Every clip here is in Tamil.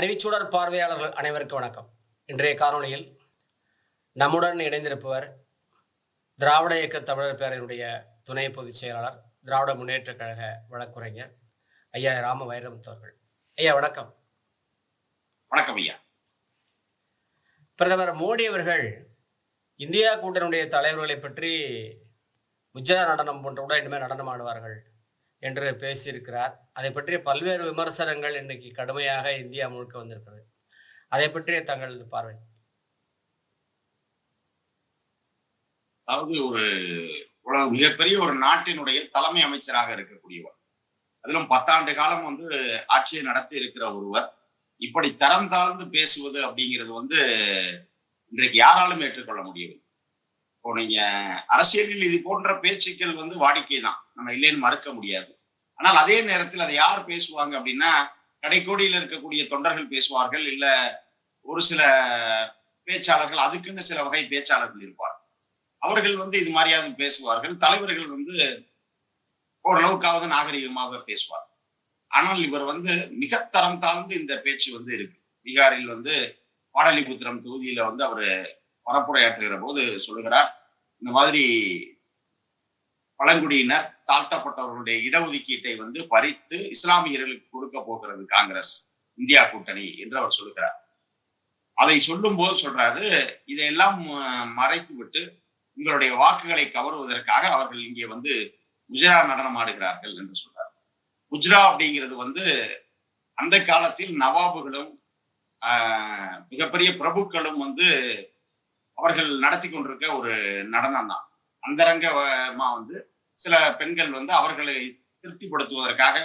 அறிவிச்சுடர் பார்வையாளர்கள் அனைவருக்கும் வணக்கம். இன்றைய காணொளியில் நம்முடன் இணைந்திருப்பவர் திராவிட இயக்க தமிழர் பேரவையினுடைய துணை பொதுச் செயலாளர் திராவிட முன்னேற்றக் கழக வழக்குரைஞர் ஐயா ராம வைரமுத்து அவர்கள். ஐயா வணக்கம். வணக்கம் ஐயா. பிரதமர் மோடி அவர்கள் இந்தியா கூட்டணியுடைய தலைவர்களை பற்றி முஜரா நடனம் போன்ற கூட இனிமேல் நடனம் ஆடுவார்கள். என்று பேசியிருக்கிறார். அதை பற்றிய பல்வேறு விமர்சனங்கள் இன்னைக்கு கடுமையாக இந்தியா முழுக்க வந்திருக்கிறது. அதை பற்றிய தங்களது பார்வை. அதாவது ஒரு உலக மிகப்பெரிய ஒரு நாட்டினுடைய தலைமை அமைச்சராக இருக்கக்கூடியவர். அதிலும் பத்தாண்டு காலம் வந்து ஆட்சியை நடத்தி இருக்கிற ஒருவர். இப்படி தரம் தாழ்ந்து பேசுவது அப்படிங்கிறது வந்து இன்றைக்கு யாராலும் ஏற்றுக்கொள்ள முடியவில்லை. இப்போ நீங்க அரசியலில் இது போன்ற பேச்சுக்கள் வந்து வாடிக்கை தான் நம்ம இல்லைன்னு மறுக்க முடியாது. ஆனால் அதே நேரத்தில் அதை யார் பேசுவாங்க அப்படின்னா கடைக்கோடியில் இருக்கக்கூடிய தொண்டர்கள் பேசுவார்கள் இல்ல ஒரு சில பேச்சாளர்கள் அதுக்குன்னு சில வகை பேச்சாளர்கள் இருப்பார்கள் அவர்கள் வந்து இது மாதிரியாவது பேசுவார்கள். தலைவர்கள் வந்து ஓரளவுக்காவது நாகரிகமாக பேசுவார். ஆனால் இவர் வந்து மிக தரம் தாழ்ந்து இந்த பேச்சு வந்து இருக்கு. பீகாரில் வந்து பாடலிபுத்திரம் தொகுதியில வந்து அவர் பரப்புரையாற்றுகிற போது சொல்லுகிறார் இந்த மாதிரி பழங்குடியினர் தாழ்த்தப்பட்டவர்களுடைய இடஒதுக்கீட்டை வந்து பறித்து இஸ்லாமியர்களுக்கு கொடுக்க போகிறது காங்கிரஸ் இந்தியா கூட்டணி என்று அவர் சொல்லுகிறார் அதை சொல்லும் போது சொல்றாரு இதையெல்லாம் மறைத்து விட்டு உங்களுடைய வாக்குகளை கவருவதற்காக அவர்கள் இங்கே வந்து குஜரா நடனம் ஆடுகிறார்கள் என்று சொல்றார். குஜ்ரா அப்படிங்கிறது வந்து அந்த காலத்தில் நவாபுகளும் மிகப்பெரிய பிரபுக்களும் வந்து அவர்கள் நடத்தி கொண்டிருக்க ஒரு நடனம் தான் அந்தரங்கமா வந்து சில பெண்கள் வந்து அவர்களை திருப்திப்படுத்துவதற்காக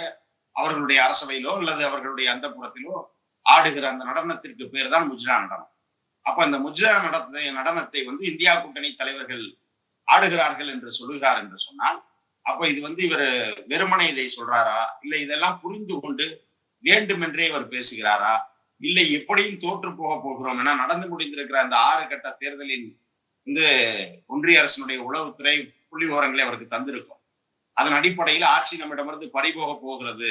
அவர்களுடைய அரசவையிலோ அல்லது அவர்களுடைய அந்த புறத்திலோ ஆடுகிற அந்த நடனத்திற்கு பேர் தான் முஜ்ரா நடனம். அப்ப அந்த முஜ்ரா நடத்தை நடனத்தை வந்து இந்தியா கூட்டணி தலைவர்கள் ஆடுகிறார்கள் என்று சொல்லுகிறார் என்று சொன்னால் அப்ப இது வந்து இவர் வெறுமனை இதை சொல்றாரா? இல்லை இதெல்லாம் புரிந்து கொண்டு வேண்டுமென்றே இவர் பேசுகிறாரா? இல்லை எப்படியும் தோற்று போக போகிறோம் என நடந்து முடிந்திருக்கிற அந்த ஆறு கட்ட தேர்தலின் வந்து ஒன்றிய அரசினுடைய உளவுத்துறை புள்ளி விவரங்களை அவருக்கு தந்திருக்கும். அதன் அடிப்படையில் ஆட்சி நம்மிடமிருந்து பறிபோக போகிறது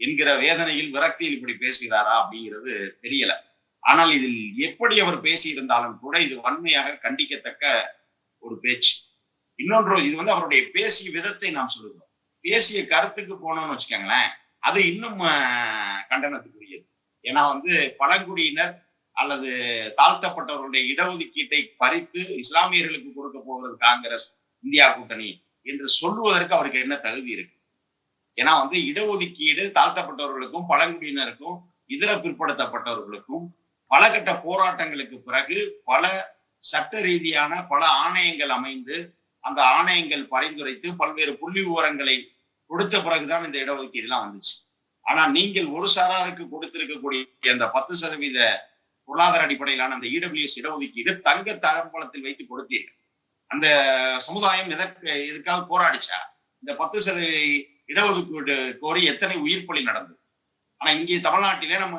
என்கிற வேதனையில் விரக்தியில் இப்படி பேசுகிறாரா அப்படிங்கிறது தெரியல. ஆனால் இதில் எப்படி அவர் பேசியிருந்தாலும் கூட இது வன்மையாக கண்டிக்கத்தக்க ஒரு பேச்சு. இன்னொன்று இது வந்து அவருடைய பேசிய விதத்தை நாம் சொல்லுகிறோம். பேசிய கருத்துக்கு போனோம்னு வச்சுக்கோங்களேன் அது இன்னும் கண்டனத்துக்குரியது. ஏன்னா வந்து பழங்குடியினர் அல்லது தாழ்த்தப்பட்டவர்களுடைய இடஒதுக்கீட்டை பறித்து இஸ்லாமியர்களுக்கு கொடுக்க போகிறது காங்கிரஸ் இந்தியா கூட்டணி என்று சொல்லுவதற்கு அவருக்கு என்ன தகுதி இருக்கு? ஏன்னா வந்து இடஒதுக்கீடு தாழ்த்தப்பட்டவர்களுக்கும் பழங்குடியினருக்கும் இதர பிற்படுத்தப்பட்டவர்களுக்கும் பல கட்ட போராட்டங்களுக்கு பிறகு பல சட்ட ரீதியான பல ஆணையங்கள் அமைந்து அந்த ஆணையங்கள் பரிந்துரைத்து பல்வேறு புள்ளி விவரங்களை கொடுத்த பிறகுதான் இந்த இடஒதுக்கீடு எல்லாம் வந்துச்சு. ஆனா நீங்கள் ஒரு சாராருக்கு கொடுத்திருக்கக்கூடிய அந்த பத்து சதவீத பொருளாதார அடிப்படையிலான அந்த இடபிள்யூஎஸ் இடஒதுக்கீடு தங்க தளம்பலத்தில் வைத்து கொடுத்தீர்கள். அந்த சமுதாயம் எதற்கு இதுக்காக போராடிச்சா? இந்த பத்து சதவீத இடஒதுக்கீடு கோரி எத்தனை உயிர் பலி நடந்தது? ஆனா இங்கே தமிழ்நாட்டிலே நம்ம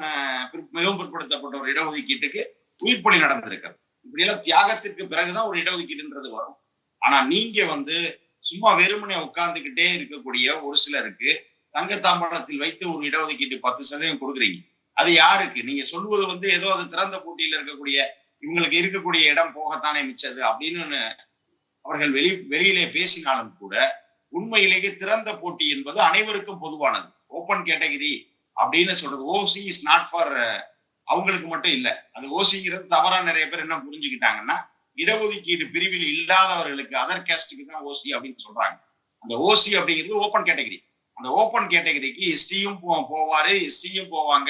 மிகவும் பிற்படுத்தப்பட்ட ஒரு இடஒதுக்கீட்டுக்கு உயிர் பலி நடந்திருக்கிறது. இப்படி எல்லாம் தியாகத்திற்கு பிறகுதான் ஒரு இடஒதுக்கீடுன்றது வரும். ஆனா நீங்க வந்து சும்மா வெறுமனே உட்கார்ந்துகிட்டே இருக்கக்கூடிய ஒரு சிலருக்கு தங்கத்தாம்பழத்தில் வைத்து ஒரு இடஒதுக்கீட்டு பத்து சதவீதம் கொடுக்குறீங்க. அது யாருக்கு? நீங்க சொல்வது வந்து ஏதோ அது திறந்த போட்டியில இருக்கக்கூடிய இவங்களுக்கு இருக்கக்கூடிய இடம் போகத்தானே மிச்சது அப்படின்னு அவர்கள் வெளி வெளியிலே பேசினாலும் கூட உண்மையிலேயே திறந்த போட்டி என்பது அனைவருக்கும் பொதுவானது. ஓபன் கேட்டகிரி அப்படின்னு சொல்றது ஓசி இஸ் நாட் ஃபார் அவங்களுக்கு மட்டும் இல்ல. அது ஓசிங்கிறது தவறா நிறைய பேர் என்ன புரிஞ்சுக்கிட்டாங்கன்னா இடஒதுக்கீடு பிரிவில் இல்லாதவர்களுக்கு அதர் கேஸ்டுக்கு தான் ஓசி அப்படின்னு சொல்றாங்க. அந்த ஓசி அப்படிங்கிறது ஓபன் கேட்டகிரி அந்த ஓபன் கேட்டகரிக்கு எஸ்டியும் போவாரு எஸ்சியும் போவாங்க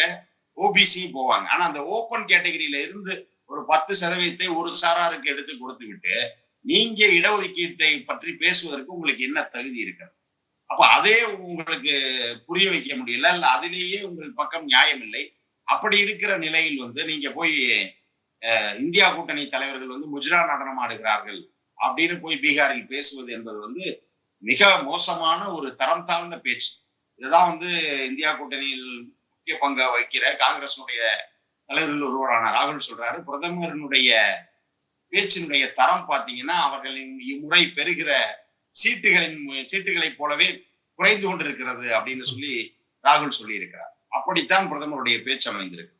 ஓபிசியும் போவாங்க. ஆனா அந்த ஓபன் கேட்டகரியில இருந்து ஒரு பத்து சதவீதத்தை ஒரு சாராருக்கு எடுத்து கொடுத்து விட்டு நீங்க இடஒதுக்கீட்டை பற்றி பேசுவதற்கு உங்களுக்கு என்ன தகுதி இருக்கிறது? அப்ப அதே உங்களுக்கு புரிய வைக்க முடியல இல்ல அதிலேயே உங்களுக்கு பக்கம் நியாயம் இல்லை. அப்படி இருக்கிற நிலையில் வந்து நீங்க போய் இந்தியா கூட்டணி தலைவர்கள் வந்து முஜ்ரா நடனம் ஆடுகிறார்கள் அப்படின்னு போய் பீகாரில் பேசுவது என்பது வந்து மிக மோசமான ஒரு தரம் தாழ்ந்த பேச்சு. இதுதான் வந்து இந்தியா கூட்டணியில் முக்கிய பங்கு வகிக்கிற காங்கிரஸினுடைய தலைவர்கள் ஒருவரான ராகுல் சொல்றாரு. பிரதமரினுடைய பேச்சினுடைய தரம் பார்த்தீங்கன்னா அவர்களின் இம்முறை பெறுகிற சீட்டுகளின் சீட்டுகளைப் போலவே குறைந்து கொண்டிருக்கிறது அப்படின்னு சொல்லி ராகுல் சொல்லி இருக்கிறார் அப்படித்தான் பிரதமருடைய பேச்சு அமைந்திருக்கு.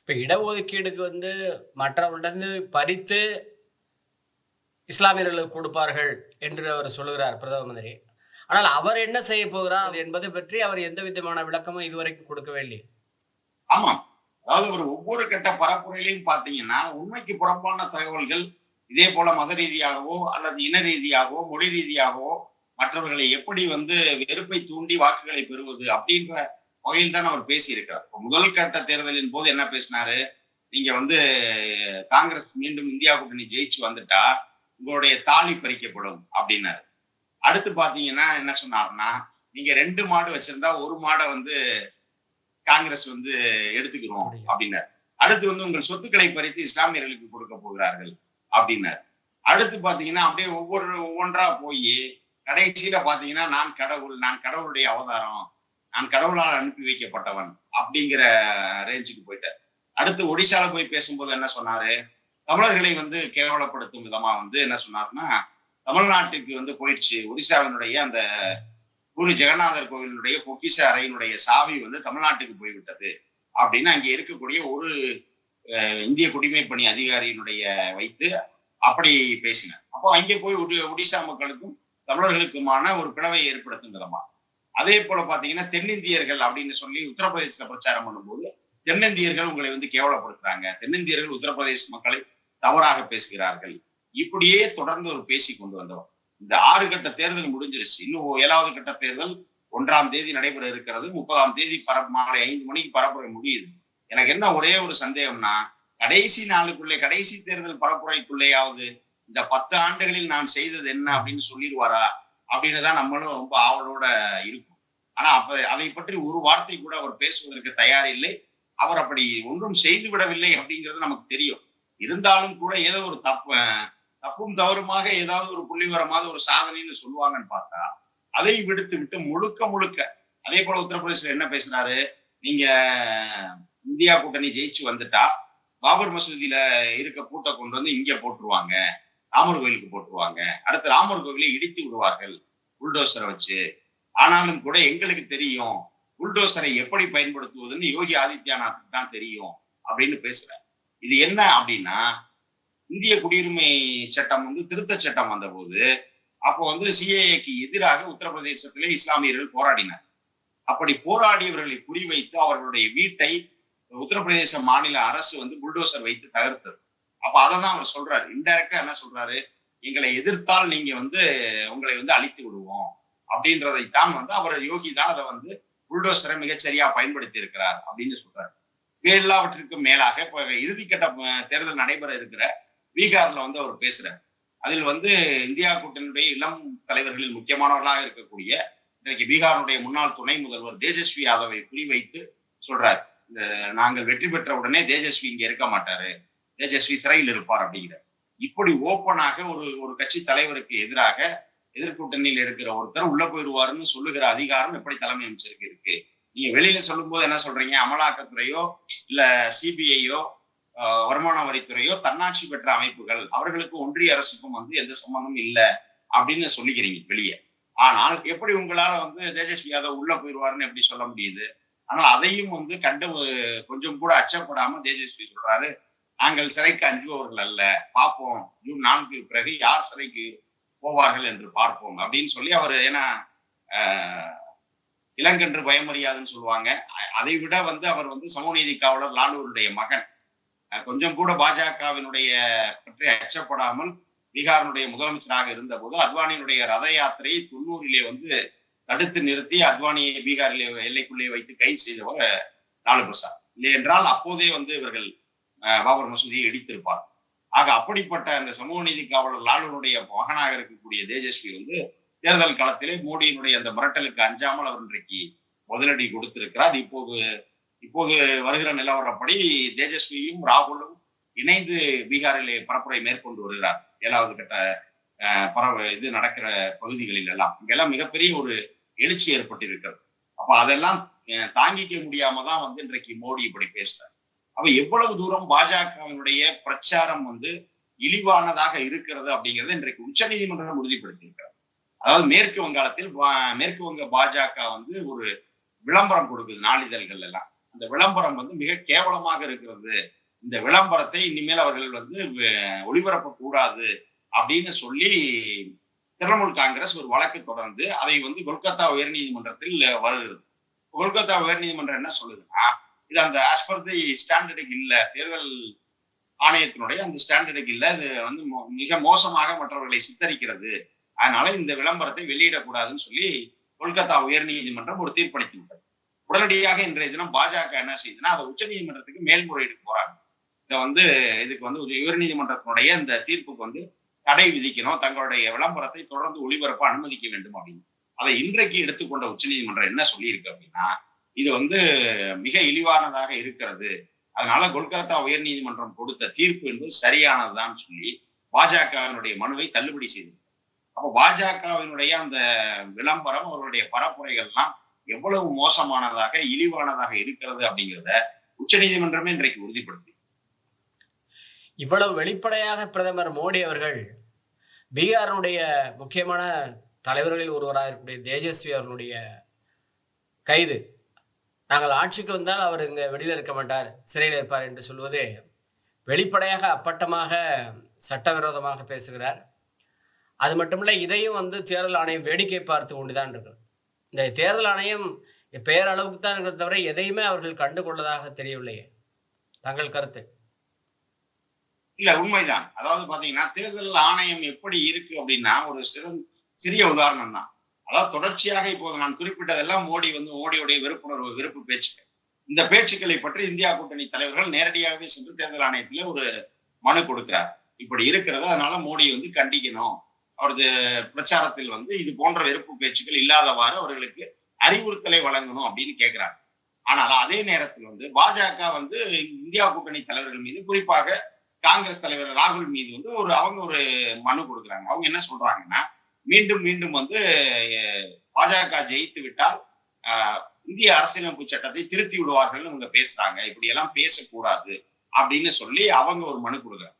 இப்போ இடஒதுக்கீடுக்கு வந்து மற்றவரிடந்து பறித்து இஸ்லாமியர்களுக்கு கொடுப்பார்கள் என்று அவர் சொல்லுகிறார் பிரதம மந்திரி. ஆனால் அவர் என்ன செய்ய போகிறார் என்பதை பற்றி அவர் எந்த விதமான விளக்கமும் இதுவரைக்கும் கொடுக்கவே இல்லை ஆமாம். அதாவது ஒரு ஒவ்வொரு கட்ட பரப்புரையிலையும் பாத்தீங்கன்னா உண்மைக்கு புறம்பான தகவல்கள் இதே போல மத ரீதியாகவோ அல்லது இன ரீதியாகவோ மொழி ரீதியாகவோ மற்றவர்களை எப்படி வந்து வெறுப்பை தூண்டி வாக்குகளை பெறுவது அப்படின்ற வகையில் தான் அவர் பேசியிருக்கிறார். இப்ப முதல் கட்ட தேர்தலின் போது என்ன பேசினாரு? நீங்க வந்து காங்கிரஸ் மீண்டும் இந்தியா கூட்டணி ஜெயிச்சு வந்துட்டா உங்களுடைய தாலி பறிக்கப்படும் அப்படின்னாரு. அடுத்து பாத்தீங்கன்னா என்ன சொன்னாருன்னா நீங்க ரெண்டு மாடு வச்சிருந்தா ஒரு மாடை வந்து காங்கிரஸ் வந்து எடுத்துக்கிறோம் அப்படின்னாரு. அடுத்து வந்து உங்கள் சொத்துக்களை பறித்து இஸ்லாமியர்களுக்கு கொடுக்க போகிறார்கள் அப்படின்னாரு. அடுத்து பாத்தீங்கன்னா அப்படியே ஒவ்வொரு ஒவ்வொன்றா போய் கடைசியில பாத்தீங்கன்னா நான் கடவுள் நான் கடவுளுடைய அவதாரம் நான் கடவுளால் அனுப்பி வைக்கப்பட்டவன் அப்படிங்கிற ரேஞ்சுக்கு போயிட்டார். அடுத்து ஒடிசால போய் பேசும்போது என்ன சொன்னாரு? தமிழர்களை வந்து கேவலப்படுத்தும் விதமா வந்து என்ன சொன்னாருன்னா தமிழ்நாட்டுக்கு வந்து போயிடுச்சு. ஒடிசாவினுடைய அந்த குரு ஜெகநாதர் கோவிலுடைய பொக்கிஷ அறையினுடைய சாவி வந்து தமிழ்நாட்டுக்கு போய்விட்டது. அப்படின்னு அங்கே இருக்கக்கூடிய ஒரு இந்திய குடிமை பணி அதிகாரியினுடைய வைத்து அப்படி பேசினார். அப்போ அங்கே போய் ஒடிசா மக்களுக்கும் தமிழர்களுக்குமான ஒரு பிளவை ஏற்படுத்தும் விதமா. அதே போல பாத்தீங்கன்னா தென்னிந்தியர்கள் அப்படின்னு சொல்லி உத்தரப்பிரதேசத்துல பிரச்சாரம் பண்ணும்போது தென்னிந்தியர்கள் உங்களை வந்து கேவலப்படுத்துறாங்க. தென்னிந்தியர்கள் உத்தரப்பிரதேச மக்களை தவறாக பேசுகிறார்கள். இப்படியே தொடர்ந்து ஒரு பேசி கொண்டு வந்தவர். இந்த ஆறு கட்ட தேர்தல் முடிஞ்சிருச்சு. இன்னும் ஏழாவது கட்ட தேர்தல் ஒன்றாம் தேதி நடைபெற இருக்கிறது. முப்பதாம் தேதி பர மாலை ஐந்து மணிக்கு பரப்புரை முடியுது. எனக்கு என்ன ஒரே ஒரு சந்தேகம்னா கடைசி நாளுக்குள்ளே கடைசி தேர்தல் பரப்புரைக்குள்ளேயாவது இந்த பத்து ஆண்டுகளில் நான் செய்தது என்ன அப்படின்னு சொல்லிடுவாரா? அப்படின்னு தான் நம்மளும் ரொம்ப ஆவலோட இருக்கும். ஆனா அப்ப அதை பற்றி ஒரு வார்த்தை கூட அவர் பேசுவதற்கு தயார் இல்லை. அவர் அப்படி ஒன்றும் செய்து விடவில்லை அப்படிங்கிறது நமக்கு தெரியும். இருந்தாலும் கூட ஏதோ ஒரு தப்பு தப்பும் தவறுமாக ஏதாவது ஒரு புள்ளிவரமாவது ஒரு சாதனைன்னு சொல்லுவாங்கன்னு பார்த்தா அதை விடுத்து விட்டு முழுக்க முழுக்க அதே போல உத்தரப்பிரதேசல என்ன பேசுறாரு நீங்க இந்தியா கூட்டணி ஜெயிச்சு வந்துட்டா பாபர் மசூதியில இருக்க கூட்ட கொண்டு வந்து இங்க போட்டுருவாங்க ராமர் கோயிலுக்கு போட்டுருவாங்க. அடுத்து ராமர் கோவிலை இடித்து விடுவார்கள் புல்டோசரை வச்சு. ஆனாலும் கூட எங்களுக்கு தெரியும் புல்டோசரை எப்படி பயன்படுத்துவதுன்னு யோகி ஆதித்யநாத்துக்கு தான் தெரியும் அப்படின்னு பேசுற இது என்ன அப்படின்னா இந்திய குடியுரிமை சட்டம் வந்து திருத்த சட்டம் வந்தபோது அப்போ வந்து சிஏஏக்கு எதிராக உத்தரப்பிரதேசத்திலே இஸ்லாமியர்கள் போராடினர். அப்படி போராடியவர்களை குறிவைத்து அவர்களுடைய வீட்டை உத்தரப்பிரதேச மாநில அரசு வந்து புல்டோசர் வைத்து தகர்த்தது. அப்ப அதை தான் அவர் சொல்றாரு. இன்டைரக்டா என்ன சொல்றாரு? எங்களை எதிர்த்தால் நீங்க வந்து உங்களை வந்து அழித்து விடுவோம். அப்படின்றதைத்தான் வந்து அவர் யோகி தான் அதை வந்து புல்டோசரை மிகச்சரியா பயன்படுத்தி இருக்கிறார் அப்படின்னு சொல்றாரு. எல்லாவற்றிற்கும் மேலாக இப்ப இறுதிக்கட்ட தேர்தல் நடைபெற இருக்கிற பீகார்ல வந்து அவர் பேசுறாரு. அதில் வந்து இந்தியா கூட்டணியுடைய இளம் தலைவர்களில் முக்கியமானவர்களாக இருக்கக்கூடிய இன்றைக்கு பீகாருடைய முன்னாள் துணை முதல்வர் தேஜஸ்வி யாதவை குறிவைத்து சொல்றாரு. இந்த நாங்கள் வெற்றி பெற்ற உடனே தேஜஸ்வி இங்க இருக்க மாட்டாரு. தேஜஸ்வி சிறையில் இருப்பார் அப்படிங்கிறார். இப்படி ஓப்பனாக ஒரு ஒரு கட்சி தலைவருக்கு எதிராக எதிர்கூட்டணியில் இருக்கிற ஒருத்தர் உள்ள போயிடுவாருன்னு சொல்லுகிற அதிகாரம் எப்படி தலைமை அமைச்சருக்கு இருக்கு? நீங்க வெளியில சொல்லும்போது என்ன சொல்றீங்க? அமலாக்கத்துறையோ இல்ல சிபிஐயோ வருமான வரித்துறையோ தன்னாட்சி பெற்ற அமைப்புகள் அவர்களுக்கு ஒன்றிய அரசுக்கும் வந்து எந்த சம்பந்தமும் இல்லை அப்படின்னு சொல்லிக்கிறீங்க வெளியே. ஆனால் எப்படி உங்களால வந்து தேஜஸ்வி யாதவ் உள்ள போயிடுவாருன்னு எப்படி சொல்ல முடியுது? ஆனால் அதையும் வந்து கண்டு கொஞ்சம் கூட அச்சப்படாம தேஜஸ்வி சொல்றாரு நாங்கள் சிறைக்கு அஞ்சுபவர்கள் அல்ல பார்ப்போம். ஜூன் நான்கு பிறகு யார் சிறைக்கு போவார்கள் என்று பார்ப்போம். அப்படின்னு சொல்லி அவர் ஏன்னா ஆஹ், இளங்கன்று பயமறியாதுன்னு சொல்லுவாங்க. அதை விட வந்து அவர் வந்து சமூக நீதி காவலர் லாலூருடைய மகன். கொஞ்சம் கூட பாஜகவினுடைய பற்றி அச்சப்படாமல் பீகாரினுடைய முதலமைச்சராக இருந்தபோது அத்வானியினுடைய ரத யாத்திரையை தொண்ணூறிலே வந்து தடுத்து நிறுத்தி அத்வானியை பீகாரிலே எல்லைக்குள்ளே வைத்து கைது செய்தவர் லாலு பிரசாத் இல்லை என்றால் அப்போதே வந்து இவர்கள் அஹ், பாபர் மசூதியை இடித்திருப்பார். ஆக அப்படிப்பட்ட அந்த சமூக நீதி காவலர் லாலுனுடைய மகனாக இருக்கக்கூடிய தேஜஸ்வி வந்து தேர்தல் களத்திலே மோடியினுடைய அந்த மிரட்டலுக்கு அஞ்சாமல் அவர் இன்றைக்கு முதலடி கொடுத்திருக்கிறார். இப்போது இப்போது வருகிற நிலவரப்படி தேஜஸ்வியும் ராகுலும் இணைந்து பீகாரிலே பரப்புரை மேற்கொண்டு வருகிறார். ஏழாவது கட்ட பரவ இது நடக்கிற பகுதிகளில் எல்லாம் இங்கெல்லாம் மிகப்பெரிய ஒரு எழுச்சி ஏற்பட்டிருக்கிறது. அப்ப அதெல்லாம் தாங்கிக்க முடியாம தான் வந்து இன்றைக்கு மோடி இப்படி பேசுறாரு. அப்ப எவ்வளவு தூரம் பாஜகவினுடைய பிரச்சாரம் வந்து இழிவானதாக இருக்கிறது அப்படிங்கறத இன்றைக்கு உச்சநீதிமன்றம் உறுதிப்படுத்தியிருக்கிறது. அதாவது மேற்கு வங்காளத்தில் மேற்கு வங்க பாஜக வந்து ஒரு விளம்பரம் கொடுக்குது நாளிதழ்கள் எல்லாம் இந்த விளம்பரம் வந்து மிக கேவலமாக இருக்கிறது. இந்த விளம்பரத்தை இனிமேல் அவர்கள் வந்து ஒளிபரப்ப கூடாது அப்படின்னு சொல்லி திரிணாமுல் காங்கிரஸ் ஒரு வழக்கு தொடர்ந்து அதை வந்து கொல்கத்தா உயர்நீதிமன்றத்தில் வருகிறது. கொல்கத்தா உயர்நீதிமன்றம் என்ன சொல்லுதுன்னா இது அந்த ஆஸ் பர் தி ஸ்டாண்டர்டுக்கு இல்லை. தேர்தல் ஆணையத்தினுடைய அந்த ஸ்டாண்டர்டுக்கு இல்லை. இது வந்து மோ- மிக மோசமாக மற்றவர்களை சித்தரிக்கிறது. அதனால இந்த விளம்பரத்தை வெளியிடக்கூடாதுன்னு சொல்லி கொல்கத்தா உயர்நீதிமன்றம் ஒரு தீர்ப்பளித்து விட்டது. உடனடியாக இன்றைய தினம் பாஜக என்ன செய்யுதுன்னா அதை உச்சநீதிமன்றத்துக்கு மேல்முறையீடு போறாங்க. இதை வந்து இதுக்கு வந்து உயர்நீதிமன்றத்தினுடைய இந்த தீர்ப்புக்கு வந்து தடை விதிக்கணும். தங்களுடைய விளம்பரத்தை தொடர்ந்து ஒளிபரப்ப அனுமதிக்க வேண்டும் அப்படின்னு. அதை இன்றைக்கு எடுத்துக்கொண்ட உச்சநீதிமன்றம் என்ன சொல்லியிருக்கு அப்படின்னா இது வந்து மிக இழிவானதாக இருக்கிறது. அதனால கொல்கத்தா உயர்நீதிமன்றம் கொடுத்த தீர்ப்பு என்பது சரியானதுதான் சொல்லி பாஜகவினுடைய மனுவை தள்ளுபடி செய்தது அப்போ பாஜகவினுடைய அந்த விளம்பரம் அவர்களுடைய பரப்புரைகள்லாம் எவ்வளவு மோசமானதாக இழிவானதாக இருக்கிறது அப்படிங்கிறத உச்ச நீதிமன்றமே இன்றைக்கு உறுதிப்படுத்தி. இவ்வளவு வெளிப்படையாக பிரதமர் மோடி அவர்கள் பீகாரினுடைய முக்கியமான தலைவர்களில் ஒருவராக இருக்கக்கூடிய தேஜஸ்வி அவர்களுடைய கைது. நாங்கள் ஆட்சிக்கு வந்தால் அவர் இங்கே வெளியில் இருக்க மாட்டார் சிறையில் இருப்பார் என்று சொல்வது வெளிப்படையாக அப்பட்டமாக சட்டவிரோதமாக பேசுகிறார். அது மட்டுமில்லை இதையும் வந்து தேர்தல் ஆணையம் வேடிக்கை பார்த்து கொண்டுதான் இருக்கிறது இந்த தேர்தல் ஆணையம் பெயர் தான் இருக்கிறத தவிர எதையுமே அவர்கள் கண்டுகொள்ளதாக தெரியவில்லையே. தங்கள் கருத்து. இல்ல உண்மைதான். அதாவது பாத்தீங்கன்னா தேர்தல் ஆணையம் எப்படி இருக்கு அப்படின்னா ஒரு சிறு சிறிய உதாரணம் தான். அதாவது தொடர்ச்சியாக இப்போது நான் குறிப்பிட்டதெல்லாம் மோடி வந்து மோடியுடைய வெறுப்புணர்வு வெறுப்பு பேச்சுக்கள். இந்த பேச்சுக்களை பற்றி இந்தியா கூட்டணி தலைவர்கள் நேரடியாகவே சென்று தேர்தல் ஆணையத்துல ஒரு மனு கொடுக்கிறார். இப்படி இருக்கிறது அதனால மோடியை வந்து கண்டிக்கணும். அவரது பிரச்சாரத்தில் வந்து இது போன்ற வெறுப்பு பேச்சுக்கள் இல்லாதவாறு அவர்களுக்கு அறிவுறுத்தலை வழங்கணும் அப்படின்னு கேட்கிறாங்க ஆனால் அதே நேரத்தில் வந்து பாஜக வந்து இந்தியா கூட்டணி தலைவர்கள் மீது குறிப்பாக காங்கிரஸ் தலைவர் ராகுல் மீது வந்து ஒரு அவங்க ஒரு மனு கொடுக்குறாங்க. அவங்க என்ன சொல்றாங்கன்னா மீண்டும் மீண்டும் வந்து பாஜக ஜெயித்து விட்டால் ஆஹ், இந்திய அரசியலமைப்பு சட்டத்தை திருத்தி விடுவார்கள் இவங்க பேசுறாங்க. இப்படி எல்லாம் பேசக்கூடாது அப்படின்னு சொல்லி அவங்க ஒரு மனு கொடுக்குறாங்க.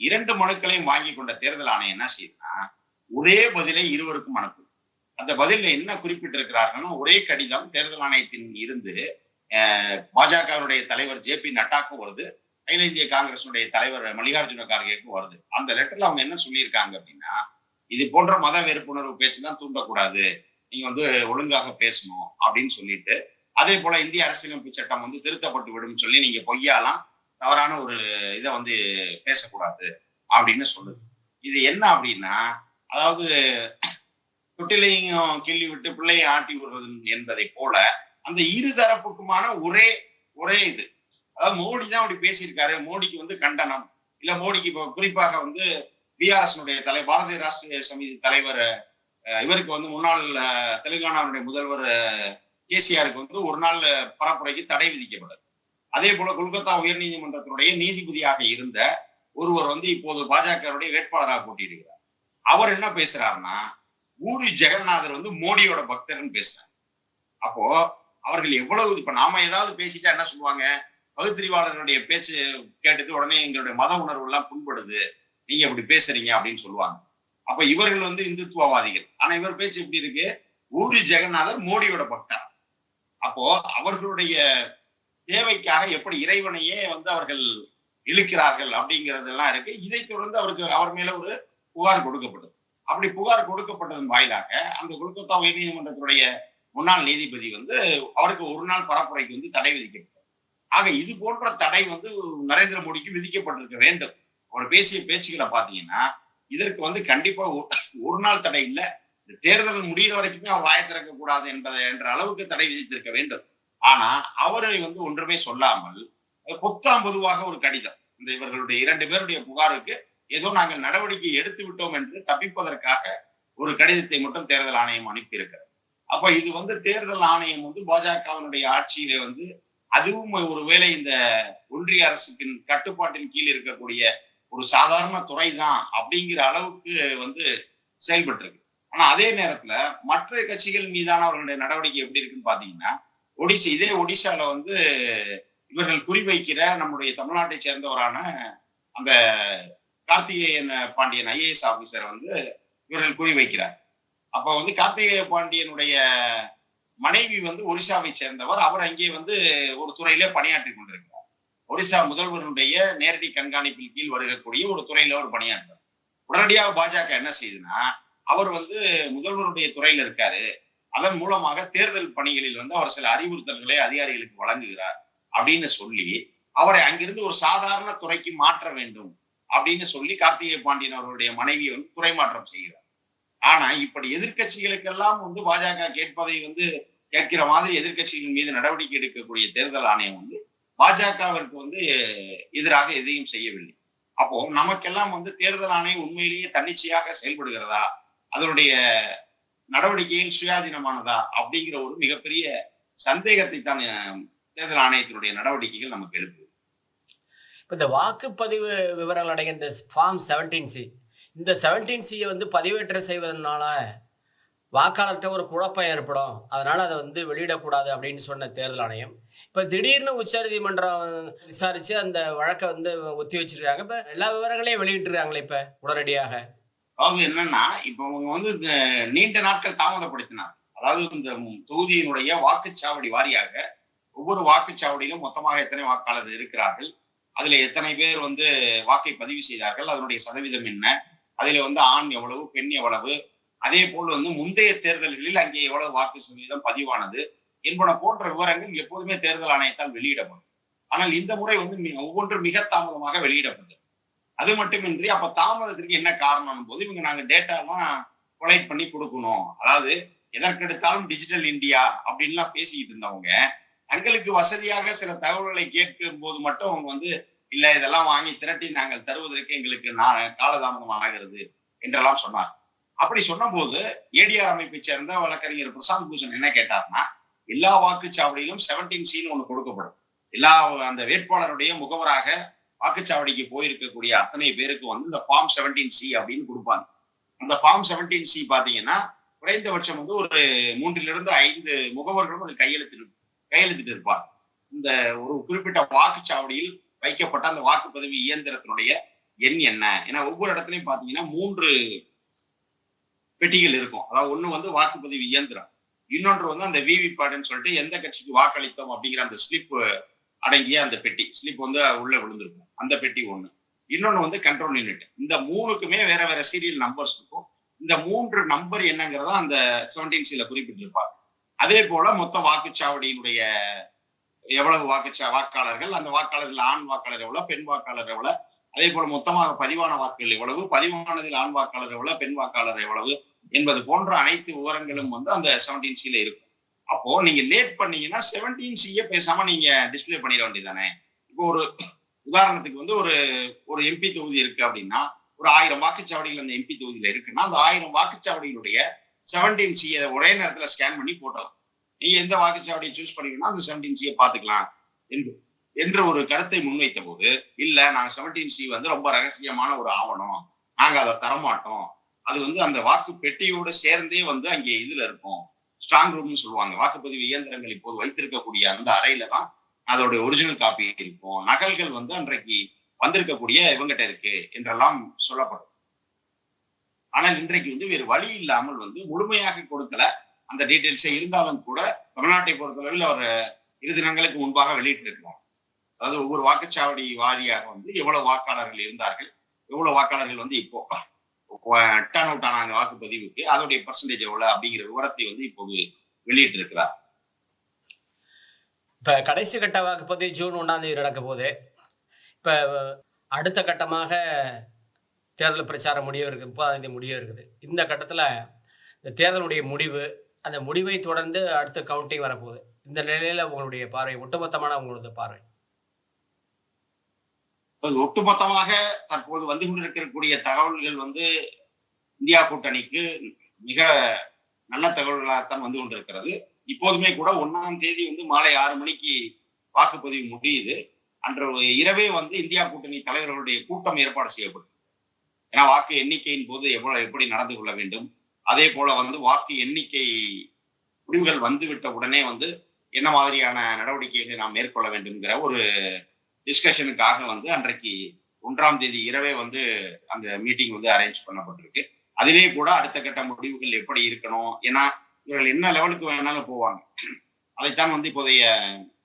இரண்டு மனுக்களையும் வாங்கி கொண்ட தேர்தல் ஆணையம் என்ன செய்யுதுன்னா ஒரே பதிலை இருவருக்கும் அனுப்பு. அந்த பதில என்ன குறிப்பிட்டிருக்கிறார்கள்னா ஒரே கடிதம் தேர்தல் ஆணையத்தின் இருந்து அஹ், பாஜகவுடைய தலைவர் ஜே பி நட்டாக்கும் வருது அகில இந்திய காங்கிரசுடைய தலைவர் மல்லிகார்ஜுன கார்கேக்கும் வருது. அந்த லெட்டர்ல அவங்க என்ன சொல்லியிருக்காங்க அப்படின்னா இது போன்ற மத வெறுப்புணர்வு பேச்சு தான் தூண்டக்கூடாது நீங்க வந்து ஒழுங்காக பேசணும் அப்படின்னு சொல்லிட்டு அதே போல இந்திய அரசியலமைப்பு சட்டம் வந்து திருத்தப்பட்டு விடும் சொல்லி நீங்க பொய்யாலாம் தவறான ஒரு இதை வந்து பேசக்கூடாது அப்படின்னு சொல்லுது. இது என்ன அப்படின்னா அதாவது தொட்டிலையும் கிள்ளி விட்டு பிள்ளையை ஆட்டி விடுறது என்பதை போல அந்த இரு தரப்புக்குமான ஒரே ஒரே இது. அதாவது மோடி தான் அப்படி பேசியிருக்காரு. மோடிக்கு வந்து கண்டனம். இல்ல மோடிக்கு இப்போ குறிப்பாக வந்து பிஆர்எஸ்னுடைய தலை பாரதிய ராஷ்டிரிய சமிதி தலைவர் இவருக்கு வந்து முன்னாள் தெலுங்கானாவுடைய முதல்வர் கேசிஆருக்கு வந்து ஒரு நாள் பரப்புரைக்கு தடை விதிக்கப்படும் அதே போல கொல்கத்தா உயர்நீதிமன்றத்தினுடைய நீதிபதியாக இருந்த ஒருவர் வந்து இப்போது பாஜகவுடைய வேட்பாளராக போட்டியிடுகிறார். அவர் என்ன பேசுறாருன்னா ஊரு ஜெகநாதர் வந்து மோடியோட பக்தர்னு பேசுறாரு. அப்போ அவர்கள் எவ்வளவு இப்ப நாம ஏதாவது பேசிட்டா என்ன சொல்லுவாங்க? பகுத்தறிவாளர்களுடைய பேச்சு கேட்டுட்டு உடனே எங்களுடைய மத உணர்வு எல்லாம் புண்படுது. நீங்க இப்படி பேசுறீங்க அப்படின்னு சொல்லுவாங்க. அப்ப இவர்கள் வந்து இந்துத்துவவாதிகள். ஆனா இவர் பேச்சு எப்படி இருக்கு? ஊரி ஜெகநாதர் மோடியோட பக்தர். அப்போ அவர்களுடைய தேவைக்காக எப்படி இறைவனையே வந்து அவர்கள் இழுக்கிறார்கள் அப்படிங்கறதெல்லாம் இருக்கு. இதை தொடர்ந்து அவருக்கு அவர் மேல ஒரு புகார் கொடுக்கப்பட்டது. அப்படி புகார் கொடுக்கப்பட்டதன் வாயிலாக அந்த கொல்கத்தா உயர்நீதிமன்றத்துடைய முன்னாள் நீதிபதி வந்து அவருக்கு ஒரு நாள் பரப்புரைக்கு வந்து தடை விதிக்கப்பட்டது. ஆக இது போன்ற தடை வந்து நரேந்திர மோடிக்கு விதிக்கப்பட்டிருக்க வேண்டும். அவர் பேசிய பேச்சுக்களை பாத்தீங்கன்னா இதற்கு வந்து கண்டிப்பா ஒரு- ஒரு நாள் தடை இல்ல. தேர்தல் முடிகிற வரைக்குமே அவர் வாய திறக்க கூடாது என்பதை என்ற அளவுக்கு தடை விதித்திருக்க வேண்டும். ஆனா அவரை வந்து ஒன்றுமே சொல்லாமல் கொத்தாம் பொத்தாம் பொதுவாக ஒரு கடிதம். இந்த இவர்களுடைய இரண்டு பேருடைய புகாருக்கு ஏதோ நாங்கள் நடவடிக்கை எடுத்து விட்டோம் என்று தப்பிப்பதற்காக ஒரு கடிதத்தை மட்டும் தேர்தல் ஆணையம் அனுப்பியிருக்கிறது. அப்ப இது வந்து தேர்தல் ஆணையம் வந்து பாஜகவினுடைய ஆட்சியில வந்து அதுவும் ஒருவேளை இந்த ஒன்றிய அரசுக்கு கட்டுப்பாட்டின் கீழ் இருக்கக்கூடிய ஒரு சாதாரண துறை தான் அப்படிங்கிற அளவுக்கு வந்து செயல்பட்டு இருக்கு ஆனா அதே நேரத்துல மற்ற கட்சிகள் மீதான அவர்களுடைய நடவடிக்கை எப்படி இருக்குன்னு பாத்தீங்கன்னா ஒடிசா இதே ஒடிசால வந்து இவர்கள் குறிவைக்கிற நம்முடைய தமிழ்நாட்டை சேர்ந்தவரான அந்த கார்த்திகேயன் பாண்டியன் ஐஏஎஸ் ஆபீசர் வந்து இவர்கள் குறிவைக்கிறார் அப்ப வந்து கார்த்திகேய பாண்டியனுடைய மனைவி வந்து ஒரிசாவை சேர்ந்தவர். அவர் அங்கே வந்து ஒரு துறையில பணியாற்றி கொண்டிருக்கிறார். ஒரிசா முதல்வருடைய நேரடி கண்காணிப்பில் கீழ் வருகக்கூடிய ஒரு துறையில அவர் பணியாற்றுறார் உடனடியாக பாஜக என்ன செய்யுதுன்னா அவர் வந்து முதல்வருடைய துறையில இருக்காரு. அதன் மூலமாக தேர்தல் பணிகளில் வந்து அவர் சில அறிவுறுத்தல்களை அதிகாரிகளுக்கு வழங்குகிறார் அப்படின்னு சொல்லி அவரை அங்கிருந்து ஒரு சாதாரண துறைக்கு மாற்ற வேண்டும். அப்படின்னு சொல்லி கார்த்திகை பாண்டியன் அவர்களுடைய மனைவியை வந்து துறை மாற்றம் செய்கிறார். ஆனா இப்படி எதிர்க்கட்சிகளுக்கெல்லாம் வந்து பாஜக கேட்பதை வந்து கேட்கிற மாதிரி எதிர்க்கட்சிகள் மீது நடவடிக்கை எடுக்கக்கூடிய தேர்தல் ஆணையம் வந்து பாஜகவிற்கு வந்து எதிராக எதையும் செய்யவில்லை. அப்போ நமக்கெல்லாம் வந்து தேர்தல் ஆணையம் உண்மையிலேயே தன்னிச்சையாக செயல்படுகிறதா? அதனுடைய நடவடிக்கையில் சுயாதீனமானதா? அப்படிங்கிற ஒரு மிகப்பெரிய சந்தேகத்தை தான் தேர்தல் ஆணையத்தினுடைய நடவடிக்கைகள் நமக்கு எழுப்புது. இப்போ இந்த வாக்குப்பதிவு விவரங்கள் அடங்கிய இந்த ஃபார்ம் செவன்டீன் சி இந்த செவன்டீன் சியை வந்து பதிவேற்ற செய்வதனால வாக்காளர்கிட்ட ஒரு குழப்பம் ஏற்படும். அதனால் அதை வந்து வெளியிடக்கூடாது அப்படின்னு சொன்ன தேர்தல் ஆணையம். இப்போ திடீர்னு உச்சநீதிமன்றம் விசாரித்து அந்த வழக்கை வந்து ஒத்தி வச்சிருக்காங்க. இப்போ எல்லா விவரங்களையும் வெளியிட்டிருக்காங்களே இப்போ உடனடியாக? அதாவது என்னன்னா இப்போ அவங்க வந்து இந்த நீண்ட நாட்கள் தாமதப்படுத்தினார் அதாவது இந்த தொகுதியினுடைய வாக்குச்சாவடி வாரியாக ஒவ்வொரு வாக்குச்சாவடியிலும் மொத்தமாக எத்தனை வாக்காளர் இருக்கிறார்கள் அதுல எத்தனை பேர் வந்து வாக்கை பதிவு செய்தார்கள் அதனுடைய சதவீதம் என்ன அதுல வந்து ஆண் எவ்வளவு பெண் எவ்வளவு அதே போல் வந்து முந்தைய தேர்தல்களில் அங்கே எவ்வளவு வாக்கு சதவீதம் பதிவானது என்பன போன்ற விவரங்கள் எப்போதுமே தேர்தல் ஆணையத்தால் வெளியிடப்படும். ஆனால் இந்த முறை வந்து ஒவ்வொன்றும் மிக தாமதமாக வெளியிடப்பட்டது. அது மட்டுமின்றி அப்ப தாமதத்திற்கு என்ன காரணம் போது இவங்க நாங்க டேட்டாலாம் கொலைட் பண்ணி கொடுக்கணும். அதாவது எதற்கெடுத்தாலும் டிஜிட்டல் இந்தியா அப்படின்லாம் பேசிக்கிட்டு இருந்தவங்க தங்களுக்கு வசதியாக சில தகவல்களை கேட்கும் போது மட்டும் அவங்க வந்து இல்ல இதெல்லாம் வாங்கி திரட்டி நாங்கள் தருவதற்கு எங்களுக்கு காலதாமதம் ஆகிறது என்றெல்லாம் சொன்னார். அப்படி சொன்னபோது ஏடிஆர் அமைப்பை சேர்ந்த வழக்கறிஞர் பிரசாந்த் பூஷன் என்ன கேட்டார்னா எல்லா வாக்குச்சாவடியிலும் செவன்டீன் சீன் ஒண்ணு கொடுக்கப்படும். எல்லா அந்த வேட்பாளருடைய முகவராக வாக்குச்சாவடிக்கு போயிருக்கக்கூடிய அத்தனை பேருக்கு வந்து இந்த ஃபார்ம் செவன்டீன் சி அப்படின்னு கொடுப்பாங்க. அந்த ஃபார்ம் செவன்டீன் சி பாத்தீங்கன்னா குறைந்தபட்சம் வந்து ஒரு மூன்றிலிருந்து ஐந்து முகவர்களும் அது கையெழுத்து கையெழுத்திட்டு இருப்பார். இந்த ஒரு குறிப்பிட்ட வாக்குச்சாவடியில் வைக்கப்பட்ட அந்த வாக்குப்பதிவு இயந்திரத்தினுடைய எண் என்ன? ஏன்னா ஒவ்வொரு இடத்துலயும் பாத்தீங்கன்னா மூன்று பெட்டிகள் இருக்கும். அதாவது ஒண்ணு வந்து வாக்குப்பதிவு இயந்திரம். இன்னொன்று வந்து அந்த விவிபேடுன்னு சொல்லிட்டு எந்த கட்சிக்கு வாக்களித்தோம் அப்படிங்கிற அந்த ஸ்லிப் அடங்கிய அந்த பெட்டி. ஸ்லிப் வந்து உள்ள விழுந்திருக்கும். அந்த பெட்டி ஒண்ணு. இன்னொன்னு வந்து கண்ட்ரோல் யூனிட் இந்த மூணுக்குமே வேற வேற சீரியல் நம்பர்ஸ் இருக்கும். இந்த மூன்று நம்பர் என்னங்கிறத அந்த செவன்டீன் சில குறிப்பிட்டிருப்பாங்க அதே போல மொத்த வாக்குச்சாவடியினுடைய எவ்வளவு வாக்குச்சா வாக்காளர்கள் அந்த வாக்காளர்கள் ஆண் வாக்காளர் எவ்வளவு பெண் வாக்காளர் எவ்வளவு அதே போல மொத்தமாக பதிவான வாக்குகள் எவ்வளவு பதிவானதில் ஆண் வாக்காளர் எவ்வளவு பெண் வாக்காளர் எவ்வளவு என்பது போன்ற அனைத்து விவரங்களும் வந்து அந்த செவன்டீன் சில இருக்கும். அப்போ நீங்க லேட் பண்ணீங்கன்னா செவன்டீன் சிய பேசாம நீங்க டிஸ்பிளே பண்ணிட வேண்டியதானே இப்போ ஒரு உதாரணத்துக்கு வந்து ஒரு ஒரு எம்பி தொகுதி இருக்கு அப்படின்னா ஒரு ஆயிரம் வாக்குச்சாவடிகள் அந்த எம்பி தொகுதியில இருக்குன்னா அந்த ஆயிரம் வாக்குச்சாவடிகளுடைய செவன்டீன் சி ஒரே நேரத்துல ஸ்கேன் பண்ணி போட்டோம். நீங்க எந்த வாக்குச்சாவடியை சூஸ் பண்ணீங்கன்னா அந்த செவன்டீன் சியை பாத்துக்கலாம் என்று. என்ற ஒரு கருத்தை முன்வைத்த போது இல்ல நாங்க செவன்டீன் சி வந்து ரொம்ப ரகசியமான ஒரு ஆவணம். நாங்க அதை தரமாட்டோம். அது வந்து அந்த வாக்கு பெட்டியோட சேர்ந்தே வந்து அங்கே இதுல இருக்கும். ஸ்ட்ராங் ரூம்னு சொல்லுவாங்க. வாக்குப்பதிவு இயந்திரங்கள் இப்போது வைத்திருக்கக்கூடிய அந்த அறையில தான் அதோட ஒரிஜினல் காப்பி இருக்கும். நகல்கள் வந்து அன்றைக்கு வந்திருக்கக்கூடிய இவங்கிட்ட இருக்கு என்றெல்லாம் சொல்லப்படும். ஆனால் இன்றைக்கு வந்து வேறு வழி இல்லாமல் வந்து முழுமையாக கொடுக்கல. அந்த டீட்டெயில்ஸை இருந்தாலும் கூட தமிழ்நாட்டை பொறுத்தளவில் அவர் இரு தினங்களுக்கு முன்பாக வெளியிட்டிருக்கிறார். அதாவது ஒவ்வொரு வாக்குச்சாவடி வாரியாக வந்து எவ்வளவு வாக்காளர்கள் இருந்தார்கள் எவ்வளவு வாக்காளர்கள் வந்து இப்போ டர்ன் அவுட் ஆனாங்க வாக்குப்பதிவுக்கு அதோடைய பர்சன்டேஜ் எவ்வளவு அப்படிங்கிற விவரத்தை வந்து இப்போது வெளியிட்டிருக்கிறார். இப்ப இப்போ கடைசி கட்ட வாக்குப்பதிவு ஜூன் ஒன்றாம் தேதி நடக்க போகுது. இப்போ அடுத்த கட்டமாக தேர்தல் பிரச்சாரம் முடிவு இருக்குது முப்பதாம் தேதி முடிய இருக்குது. இந்த கட்டத்தில் இந்த தேர்தலுடைய முடிவு அந்த முடிவை தொடர்ந்து அடுத்த கவுண்டிங் வரப்போகுது. இந்த நிலையில் உங்களுடைய பார்வை ஒட்டுமொத்தமான உங்களது பார்வை? அது ஒட்டுமொத்தமாக தற்போது வந்து கொண்டிருக்கக்கூடிய தகவல்கள் வந்து இந்தியா கூட்டணிக்கு மிக நல்ல தகவல்களாகத்தான் வந்து கொண்டிருக்கிறது. இப்போதுமே கூட ஒன்னாம் தேதி வந்து மாலை ஆறு மணிக்கு வாக்குப்பதிவு முடியுது. அன்று இரவே வந்து இந்தியா கூட்டணி தலைவர்களுடைய கூட்டம் ஏற்பாடு செய்யப்படும் ஏன்னா வாக்கு எண்ணிக்கையின் போது எவ்வளவு எப்படி நடந்து கொள்ள வேண்டும்? அதே போல வந்து வாக்கு எண்ணிக்கை முடிவுகள் வந்துவிட்ட உடனே வந்து என்ன மாதிரியான நடவடிக்கைகளை நாம் மேற்கொள்ள வேண்டும்ங்கிற ஒரு டிஸ்கஷனுக்காக வந்து அன்றைக்கு ஒன்றாம் தேதி இரவே வந்து அந்த மீட்டிங் வந்து அரேஞ்ச் பண்ணப்பட்டிருக்கு. அதிலே கூட அடுத்த கட்ட முடிவுகள் எப்படி இருக்கணும்? ஏன்னா இவர்கள் என்ன லெவலுக்கு வேணாலும் போவாங்க. அதைத்தான் வந்து இப்போதைய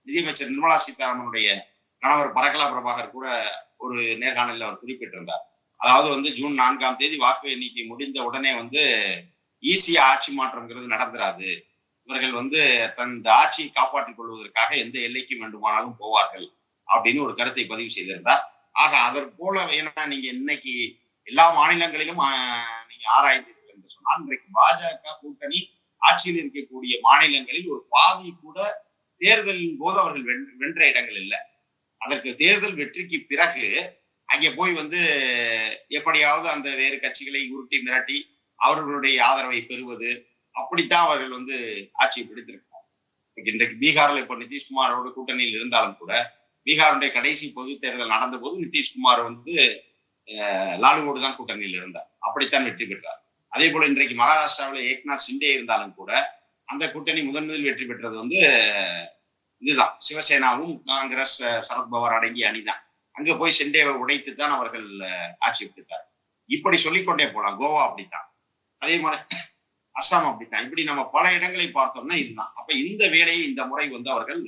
நிதியமைச்சர் நிர்மலா சீதாராமனுடைய கணவர் பரகலா பிரபாகர் கூட ஒரு நேர்காணலில் அவர் குறிப்பிட்டிருந்தார். அதாவது வந்து ஜூன் நான்காம் தேதி வாக்கு எண்ணிக்கை முடிந்த உடனே வந்து ஈஸியா ஆட்சி மாற்றம்ங்கிறது நடந்துராது. இவர்கள் வந்து தன் ஆட்சியை காப்பாற்றிக் கொள்வதற்காக எந்த எல்லைக்கு வேண்டுமானாலும் போவார்கள் அப்படின்னு ஒரு கருத்தை பதிவு செய்திருந்தார். ஆக அதற்கு போல ஏன்னா நீங்க இன்னைக்கு எல்லா மாநிலங்களிலும் நீங்க ஆராய்ந்தீர்கள் என்று சொன்னால் இன்றைக்கு பாஜக கூட்டணி ஆட்சியில் இருக்கக்கூடிய மாநிலங்களில் ஒரு பாதி கூட தேர்தலின் போது அவர்கள் வென்ற இடங்கள் இல்லை. அதற்கு தேர்தல் வெற்றிக்கு பிறகு அங்கே போய் வந்து எப்படியாவது அந்த வேறு கட்சிகளை உருட்டி மிரட்டி அவர்களுடைய ஆதரவை பெறுவது அப்படித்தான் அவர்கள் வந்து ஆட்சியை பிடித்திருக்கிறார் இன்றைக்கு பீகாரில் இப்போ நிதிஷ்குமாரோட கூட்டணியில் இருந்தாலும் கூட பீகாருடைய கடைசி பொது தேர்தல் நடந்த போது நிதிஷ்குமார் வந்து லாலுவோடு தான் கூட்டணியில் இருந்தார். அப்படித்தான் வெற்றி பெற்றார். அதே போல இன்றைக்கு மகாராஷ்டிராவில் ஏக்நாத் சிண்டே இருந்தாலும் கூட அந்த கூட்டணி முதன் முதல் வெற்றி பெற்றது வந்து இதுதான். சிவசேனாவும் காங்கிரஸ் சரத்பவார் அடங்கிய அணிதான். அங்க போய் செண்டேவை உடைத்து தான் அவர்கள் ஆட்சி பிடித்தார் இப்படி சொல்லிக்கொண்டே போலாம். கோவா அப்படித்தான். அதே மாதிரி அஸ்ஸாம் அப்படித்தான். இப்படி நம்ம பல இடங்களை பார்த்தோம்னா இதுதான். அப்ப இந்த வேலையை இந்த முறை வந்து அவர்கள்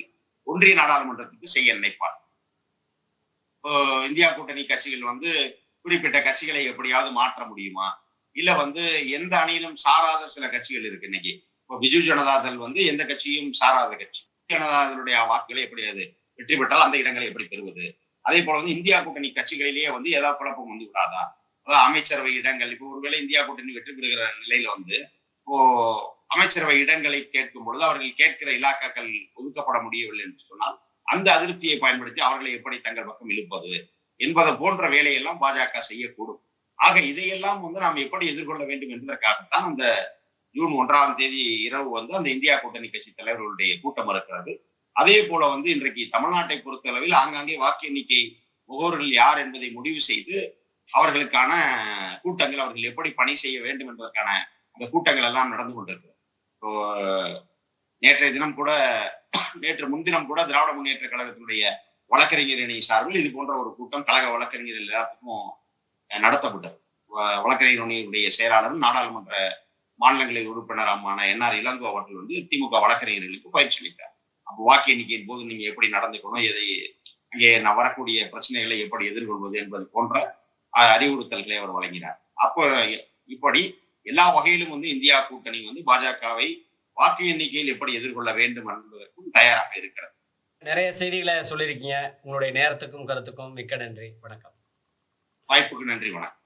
ஒன்றிய நாடாளுமன்றத்துக்கு செய்ய நினைப்பார் இப்போ இந்தியா கூட்டணி கட்சிகள் வந்து குறிப்பிட்ட கட்சிகளை எப்படியாவது மாற்ற முடியுமா? இல்ல வந்து எந்த அணியிலும் சாராத சில கட்சிகள் இருக்கு இன்னைக்கு. இப்போ பிஜு ஜனதாதள் வந்து எந்த கட்சியும் சாராத கட்சி. ஜனதாதளுடைய வாக்குகளை எப்படி அது வெற்றி பெற்றால் அந்த இடங்களை எப்படி பெறுவது? அதே போல வந்து இந்தியா கூட்டணி கட்சிகளிலேயே வந்து ஏதாவது குழப்பம் வந்து விடாதா? அதாவது அமைச்சரவை இடங்கள் இப்போ ஒருவேளை இந்தியா கூட்டணி வெற்றி பெறுகிற நிலையில வந்து இப்போ அமைச்சரவை இடங்களை கேட்கும் பொழுது அவர்கள் கேட்கிற இலாக்காக்கள் ஒதுக்கப்பட முடியவில்லை என்று சொன்னால் அந்த அதிருப்தியை பயன்படுத்தி அவர்களை எப்படி தங்கள் பக்கம் இழுப்பது என்பது போன்ற வேலையெல்லாம் பாஜக செய்யக்கூடும். ஆக இதையெல்லாம் வந்து நாம் எப்படி எதிர்கொள்ள வேண்டும் என்பதற்காகத்தான் அந்த ஜூன் ஒன்றாம் தேதி இரவு வந்து அந்த இந்தியா கூட்டணி கட்சி தலைவர்களுடைய கூட்டம் இருக்கிறது. அதே போல வந்து இன்றைக்கு தமிழ்நாட்டை பொறுத்தளவில் ஆங்காங்கே வாக்கு எண்ணிக்கை முகவர்கள் யார் என்பதை முடிவு செய்து அவர்களுக்கான கூட்டங்கள் அவர்கள் எப்படி பணி செய்ய வேண்டும் என்பதற்கான அந்த கூட்டங்கள் எல்லாம் நடந்து கொண்டிருக்கு இப்போ நேற்றைய தினம் கூட நேற்று முன்தினம் கூட திராவிட முன்னேற்ற கழகத்தினுடைய வழக்கறிஞர் இணை சார்பில் இது போன்ற ஒரு கூட்டம் கழக வழக்கறிஞர் எல்லாத்துக்கும் நடத்தப்பட்டது. வ- வழக்கறிஞர் இணையுடைய செயலாளரும் நாடாளுமன்ற மாநிலங்களை என் என்ஆர் இளங்கோ அவர்கள் வந்து திமுக வழக்கறிஞர்களுக்கு பயிற்சி அளித்தார். வாக்கு எண்ணிக்கையின் போது நீங்க எப்படி நடந்துக்கணும் எதை அங்கே வரக்கூடிய பிரச்சனைகளை எப்படி எதிர்கொள்வது என்பது போன்ற அறிவுறுத்தல்களை அவர் வழங்கினார். அப்போ இப்படி எல்லா வகையிலும் வந்து இந்தியா கூட்டணி வந்து பாஜகவை வாக்கு எண்ணிக்கையில் எப்படி எதிர்கொள்ள வேண்டும் என்பதற்கும் தயாராக இருக்கிறது. நிறைய செய்திகளை சொல்லியிருக்கீங்க. உங்களுடைய நேரத்துக்கும் கருத்துக்கும் மிக்க நன்றி. வணக்கம். வாய்ப்புக்கு நன்றி வணக்கம்.